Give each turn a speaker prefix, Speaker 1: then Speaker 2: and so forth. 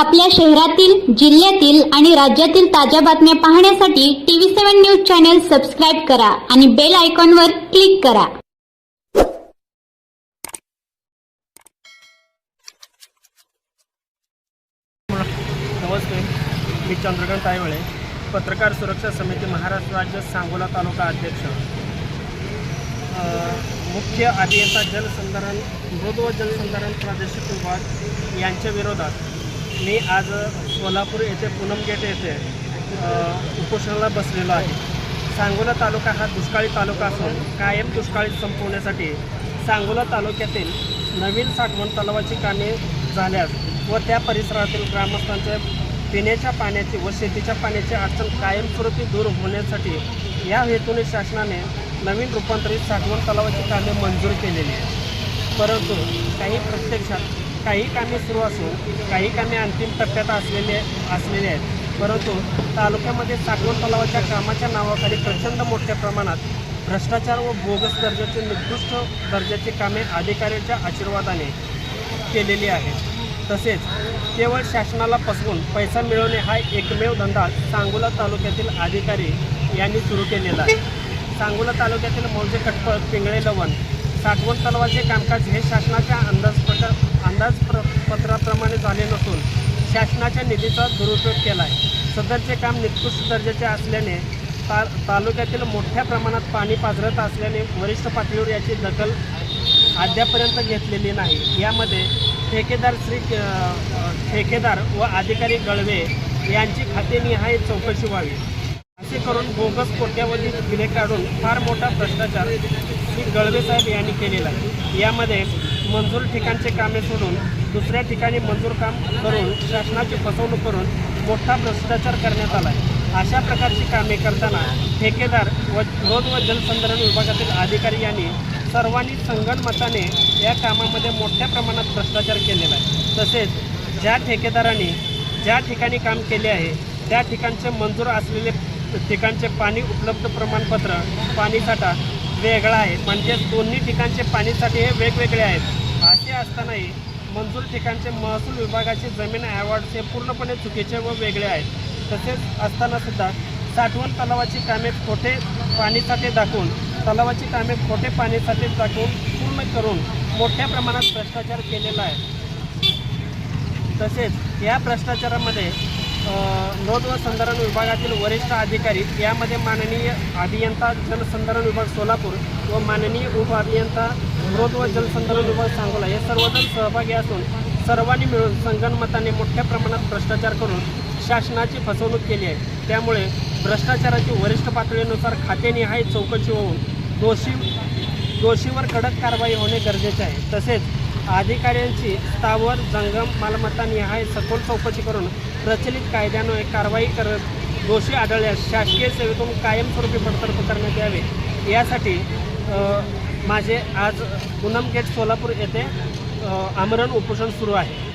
Speaker 1: आपल्या शहरातील जिल्ह्यातील आणि राज्यातील ताज्या बातम्या पाहण्यासाठी TV seven news channel subscribe करा आणि बेल आयकॉनवर क्लिक करा.
Speaker 2: नमस्ते. मी चंद्रकांत तायवळे पत्रकार सुरक्षा समिती महाराष्ट्र राज्य सांगोला तालुका अध्यक्ष. मुख्य अभियंता जलसंधारण मृद व जलसंधारण प्रादेशिक विभाग यांच्या विरोधात मी आज सोलापूर येथे पूनम गेट येथे उपोषणाला बसलेलो आहे. सांगोला तालुका हा दुष्काळी तालुका असून कायम दुष्काळी संपवण्यासाठी सांगोला तालुक्यातील नवीन साठवण तलावाची कामे झाल्यास व त्या परिसरातील ग्रामस्थांच्या पिण्याच्या पाण्याची व शेतीच्या पाण्याची अडचण कायमस्वरूपी दूर होण्यासाठी या हेतूने शासनाने नवीन रूपांतरित साठवण तलावाची कामे मंजूर केलेली आहे परंतु काही प्रत्यक्षात काही कामे सुरू असून काही कामे अंतिम टप्प्यात असलेले असलेले आहेत. परंतु तालुक्यामध्ये साठवण तलावाच्या कामाच्या नावाखाली प्रचंड मोठ्या प्रमाणात भ्रष्टाचार व बोगस दर्जाचे निकृष्ट दर्जाची कामे अधिकाऱ्यांच्या आशीर्वादाने केलेली आहेत. तसेच केवळ शासनाला फसवून पैसा मिळवणे हा एकमेव धंदा सांगोला तालुक्यातील अधिकारी यांनी सुरू केलेला आहे. सांगोला तालुक्यातील मौजे कटपळ पिंगळे लवण साठवण तलावाचे कामकाज हे शासनाच्या अंदाजपट अंदाजपत्राप्रमाणे झाले नसून शासनाच्या निधीचा दुरुपयोग केला आहे सदरचे काम निकृष्ट दर्जाचे असल्याने ता तालुक्यातील मोठ्या प्रमाणात पाणी पाझरत असल्याने वरिष्ठ पातळीवर याची दखल अद्यापर्यंत घेतलेली नाही. यामध्ये ठेकेदार श्री ठेकेदार व अधिकारी गळवे यांची खातेनिहाय चौकशी व्हावी. असे करून बोगस कोट्यावधी बिले काढून फार मोठा भ्रष्टाचार श्री गळवे साहेब यांनी केलेला आहे. यामध्ये मंजूर ठिकाणचे कामे सोडून दुसऱ्या ठिकाणी मंजूर काम करून शासनाची फसवणूक करून मोठा भ्रष्टाचार करण्यात आला आहे अशा प्रकारची कामे करताना ठेकेदार व रोज व जलसंधारण विभागातील अधिकारी यांनी सर्वांनी संगणमताने या कामामध्ये मोठ्या प्रमाणात भ्रष्टाचार केलेला आहे. तसेच ज्या ठेकेदारांनी ज्या ठिकाणी काम केले आहे त्या ठिकाणचे मंजूर असलेले ठिकाणचे पाणी उपलब्ध प्रमाणपत्र पाणीसाठा वेगळा आहे. म्हणजे दोन्ही ठिकाणचे पाणीसाठी हे वेगवेगळे आहेत. असे असतानाही मंजूर ठिकाणचे महसूल विभागाचे जमीन अवॉर्ड्स हे पूर्णपणे चुकीचे व वेगळे आहेत. तसेच असतानासुद्धा साठवण तलावाची कामे खोटे पाणीसाठी दाखवून तलावाची कामे खोटे पाणीसाठी दाखवून पूर्ण करून मोठ्या प्रमाणात भ्रष्टाचार केलेला आहे. तसेच या भ्रष्टाचारामध्ये नोंद व संधारण विभागातील वरिष्ठ अधिकारी यामध्ये माननीय अभियंता जलसंधारण विभाग सोलापूर व माननीय उप अभियंता स्रोत व जलसंधारण विभाग सांगोला हे सर्वजण सहभागी असून सर्वांनी मिळून संगणमताने मोठ्या प्रमाणात भ्रष्टाचार करून शासनाची फसवणूक केली आहे. त्यामुळे भ्रष्टाचाराची वरिष्ठ पातळीनुसार खातेनिहाय चौकशी होऊन दोषी दोषीवर कडक कारवाई होणे गरजेचे आहे. तसेच अधिकाऱ्यांची स्थावर जंगम मालमत्ता निहाय सखोल चौकशी करून प्रचलित कायद्यान्वये कारवाई करत दोषी आढळल्यास शासकीय सेवेतून कायमस्वरूपी बडतर्फ करण्यात यावे. यासाठी माझे आज पूनम गेट सोलापूर येथे आमरण उपोषण सुरू आहे.